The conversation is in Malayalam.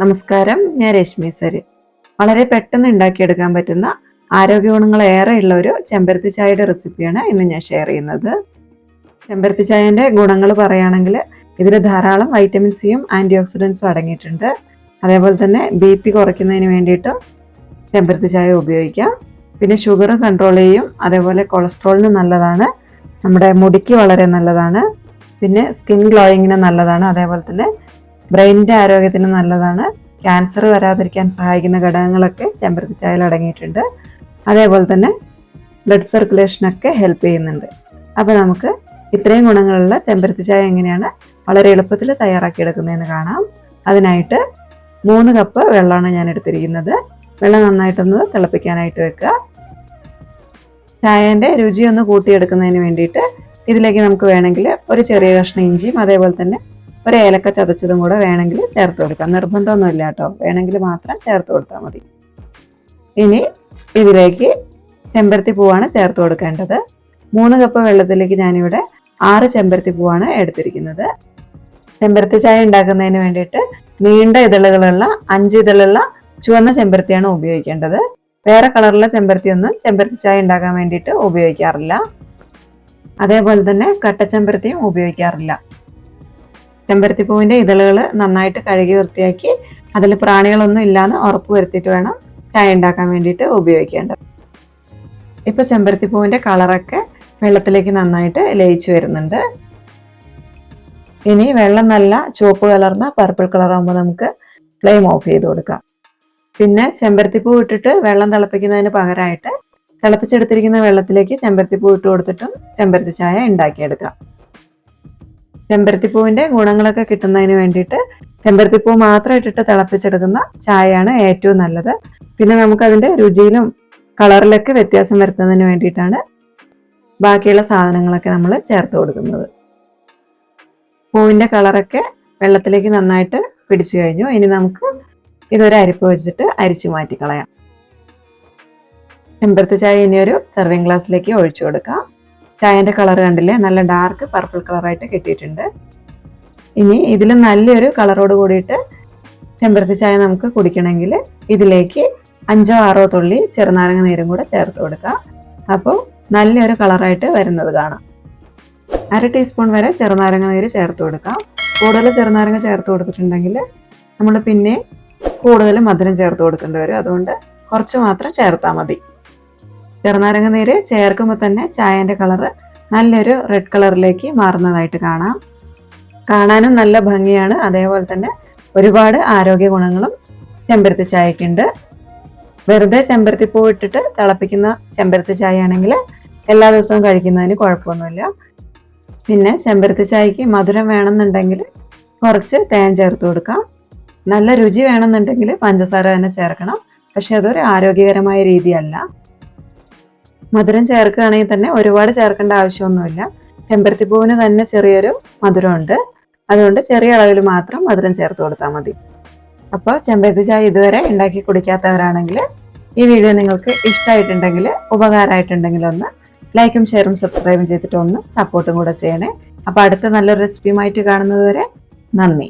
നമസ്കാരം ഞാൻ രശ്മി സരി. വളരെ പെട്ടെന്ന് ഉണ്ടാക്കിയെടുക്കാൻ പറ്റുന്ന ആരോഗ്യ ഗുണങ്ങൾ ഏറെയുള്ള ഒരു ചെമ്പരത്തി ചായയുടെ റെസിപ്പിയാണ് ഇന്ന് ഞാൻ ഷെയർ ചെയ്യുന്നത്. ചെമ്പരത്തി ചായന്റെ ഗുണങ്ങൾ പറയുകയാണെങ്കിൽ ഇതിൽ ധാരാളം വൈറ്റമിൻ സിയും ആന്റി ഓക്സിഡൻസും അടങ്ങിയിട്ടുണ്ട്. അതേപോലെ തന്നെ ബി പി കുറയ്ക്കുന്നതിന് വേണ്ടിയിട്ടും ചെമ്പരത്തി ചായ ഉപയോഗിക്കാം. പിന്നെ ഷുഗർ കൺട്രോൾ ചെയ്യും. അതേപോലെ കൊളസ്ട്രോളിന് നല്ലതാണ്. നമ്മുടെ മുടിക്ക് വളരെ നല്ലതാണ്. പിന്നെ സ്കിൻ ഗ്ലോയിങ്ങിന് നല്ലതാണ്. അതേപോലെ തന്നെ ബ്രെയിനിന്റെ ആരോഗ്യത്തിന് നല്ലതാണ്. ക്യാൻസർ വരാതിരിക്കാൻ സഹായിക്കുന്ന ഘടകങ്ങളൊക്കെ ചെമ്പരത്തി ചായയിൽ അടങ്ങിയിട്ടുണ്ട്. അതേപോലെ തന്നെ ബ്ലഡ് സർക്കുലേഷനൊക്കെ ഹെൽപ്പ് ചെയ്യുന്നുണ്ട്. അപ്പോൾ നമുക്ക് ഇത്രയും ഗുണങ്ങളുള്ള ചെമ്പരത്തി ചായ എങ്ങനെയാണ് വളരെ എളുപ്പത്തിൽ തയ്യാറാക്കിയെടുക്കുന്നതെന്ന് കാണാം. അതിനായിട്ട് മൂന്ന് കപ്പ് വെള്ളമാണ് ഞാൻ എടുത്തിരിക്കുന്നത്. വെള്ളം നന്നായിട്ടൊന്ന് തിളപ്പിക്കാനായിട്ട് വെക്കുക. ചായന്റെ രുചി ഒന്ന് കൂട്ടിയെടുക്കുന്നതിന് വേണ്ടിയിട്ട് ഇതിലേക്ക് നമുക്ക് വേണമെങ്കിൽ ഒരു ചെറിയ കഷ്ണം ഇഞ്ചിയും അതേപോലെ തന്നെ ഒരു ഏലക്ക ചതച്ചതും കൂടെ വേണമെങ്കിൽ ചേർത്ത് കൊടുക്കാം. നിർബന്ധമൊന്നുമില്ല കേട്ടോ. വേണമെങ്കിൽ മാത്രം ചേർത്ത് കൊടുത്താൽ മതി. ഇനി ഇതിലേക്ക് ചെമ്പരത്തി പൂവാണ് ചേർത്ത് കൊടുക്കേണ്ടത്. മൂന്ന് കപ്പ് വെള്ളത്തിലേക്ക് ഞാനിവിടെ ആറ് ചെമ്പരത്തി പൂവാണ് എടുത്തിരിക്കുന്നത്. ചെമ്പരത്തി ചായ ഉണ്ടാക്കുന്നതിന് വേണ്ടിയിട്ട് നീണ്ട ഇതളുകളുള്ള അഞ്ച് ഇതളുള്ള ചുവന്ന ചെമ്പരത്തിയാണ് ഉപയോഗിക്കേണ്ടത്. വേറെ കളറുള്ള ചെമ്പരത്തി ഒന്നും ചെമ്പരത്തി ചായ ഉണ്ടാക്കാൻ വേണ്ടിയിട്ട് ഉപയോഗിക്കാറില്ല. അതേപോലെ തന്നെ കട്ടച്ചെമ്പരത്തിയും ഉപയോഗിക്കാറില്ല. ചെമ്പരത്തിപ്പൂവിന്റെ ഇതളുകൾ നന്നായിട്ട് കഴുകി വൃത്തിയാക്കി അതിൽ പ്രാണികളൊന്നും ഇല്ലാന്ന് ഉറപ്പ് വരുത്തിയിട്ട് വേണം ചായ ഉണ്ടാക്കാൻ വേണ്ടിയിട്ട് ഉപയോഗിക്കേണ്ടത്. ഇപ്പോൾ ചെമ്പരത്തി പൂവിന്റെ കളറൊക്കെ വെള്ളത്തിലേക്ക് നന്നായിട്ട് ലയിച്ചു വരുന്നുണ്ട്. ഇനി വെള്ളം നല്ല ചുവപ്പ് കലർന്ന പർപ്പിൾ കളറാകുമ്പോൾ നമുക്ക് ഫ്ലെയിം ഓഫ് ചെയ്ത് കൊടുക്കാം. പിന്നെ ചെമ്പരത്തിപ്പൂ ഇട്ടിട്ട് വെള്ളം തിളപ്പിക്കുന്നതിന് പകരമായിട്ട് തിളപ്പിച്ചെടുത്തിരിക്കുന്ന വെള്ളത്തിലേക്ക് ചെമ്പരത്തിപ്പൂ ഇട്ട് കൊടുത്തിട്ടും ചെമ്പരത്തി ചായ ഉണ്ടാക്കിയെടുക്കാം. ചെമ്പരത്തിപ്പൂവിന്റെ ഗുണങ്ങളൊക്കെ കിട്ടുന്നതിന് വേണ്ടിയിട്ട് ചെമ്പരത്തിപ്പൂ മാത്രം ഇട്ടിട്ട് തിളപ്പിച്ചെടുക്കുന്ന ചായയാണ് ഏറ്റവും നല്ലത്. പിന്നെ നമുക്ക് അതിന്റെ രുചിയിലും കളറിലൊക്കെ വ്യത്യാസം വരുത്തുന്നതിന് വേണ്ടിയിട്ടാണ് ബാക്കിയുള്ള സാധനങ്ങളൊക്കെ നമ്മൾ ചേർത്ത് കൊടുക്കുന്നത്. പൂവിന്റെ കളറൊക്കെ വെള്ളത്തിലേക്ക് നന്നായിട്ട് പിടിച്ചു കഴിഞ്ഞു. ഇനി നമുക്ക് ഇതൊരു അരിപ്പ് വെച്ചിട്ട് അരിച്ചു മാറ്റി കളയാം ചെമ്പരത്തി ചായ ഇനി ഒരു സെർവിങ് ഗ്ലാസ്സിലേക്ക് ഒഴിച്ചു കൊടുക്കാം. ചായന്റെ കളർ കണ്ടില്ലേ? നല്ല ഡാർക്ക് പർപ്പിൾ കളറായിട്ട് കിട്ടിയിട്ടുണ്ട്. ഇനി ഇതിൽ നല്ലൊരു കളറോട് കൂടിയിട്ട് ചെമ്പരത്തി ചായ നമുക്ക് കുടിക്കണമെങ്കിൽ ഇതിലേക്ക് അഞ്ചോ ആറോ തുള്ളി ചെറുനാരങ്ങ നീരും കൂടെ ചേർത്ത് കൊടുക്കാം. അപ്പോൾ നല്ലൊരു കളറായിട്ട് വരുന്നത് കാണാം. അര ടീസ്പൂൺ വരെ ചെറുനാരങ്ങ നീര് ചേർത്ത് കൊടുക്കാം. കൂടുതൽ ചെറുനാരങ്ങ ചേർത്ത് കൊടുത്തിട്ടുണ്ടെങ്കിൽ നമ്മൾ പിന്നെ കൂടുതൽ മധുരം ചേർത്ത് കൊടുക്കേണ്ടി വരും. അതുകൊണ്ട് കുറച്ച് മാത്രം ചേർത്താൽ മതി. ചെറുനാരങ്ങ നീര് ചേർക്കുമ്പോൾ തന്നെ ചായന്റെ കളറ് നല്ലൊരു റെഡ് കളറിലേക്ക് മാറുന്നതായിട്ട് കാണാം. കാണാനും നല്ല ഭംഗിയാണ്. അതേപോലെ തന്നെ ഒരുപാട് ആരോഗ്യ ഗുണങ്ങളും ചെമ്പരത്തി ചായക്കുണ്ട് വെറുതെ ചെമ്പരത്തിപ്പൂ ഇട്ടിട്ട് തിളപ്പിക്കുന്ന ചെമ്പരത്തി ചായ ആണെങ്കിൽ എല്ലാ ദിവസവും കഴിക്കുന്നതിന് കുഴപ്പമൊന്നുമില്ല. പിന്നെ ചെമ്പരത്തി ചായക്ക് മധുരം വേണമെന്നുണ്ടെങ്കിൽ കുറച്ച് തേൻ ചേർത്ത് കൊടുക്കാം. നല്ല രുചി വേണമെന്നുണ്ടെങ്കിൽ പഞ്ചസാര തന്നെ ചേർക്കണം. പക്ഷെ അതൊരു ആരോഗ്യകരമായ രീതിയല്ല. മധുരം ചേർക്കുകയാണെങ്കിൽ തന്നെ ഒരുപാട് ചേർക്കേണ്ട ആവശ്യമൊന്നുമില്ല. ചെമ്പരത്തിപ്പൂവിന് തന്നെ ചെറിയൊരു മധുരമുണ്ട്. അതുകൊണ്ട് ചെറിയ അളവിൽ മാത്രം മധുരം ചേർത്ത് കൊടുത്താൽ മതി. അപ്പോൾ ചെമ്പരത്തി ചായ ഇതുവരെ ഉണ്ടാക്കി കുടിക്കാത്തവരാണെങ്കിൽ ഈ വീഡിയോ നിങ്ങൾക്ക് ഇഷ്ടമായിട്ടുണ്ടെങ്കിൽ ഉപകാരമായിട്ടുണ്ടെങ്കിൽ ഒന്ന് ലൈക്കും ഷെയറും സബ്സ്ക്രൈബും ചെയ്തിട്ട് ഒന്ന് സപ്പോർട്ടും കൂടെ ചെയ്യണേ. അപ്പോൾ അടുത്ത നല്ലൊരു റെസിപ്പിയുമായിട്ട് കാണുന്നതുവരെ നന്ദി.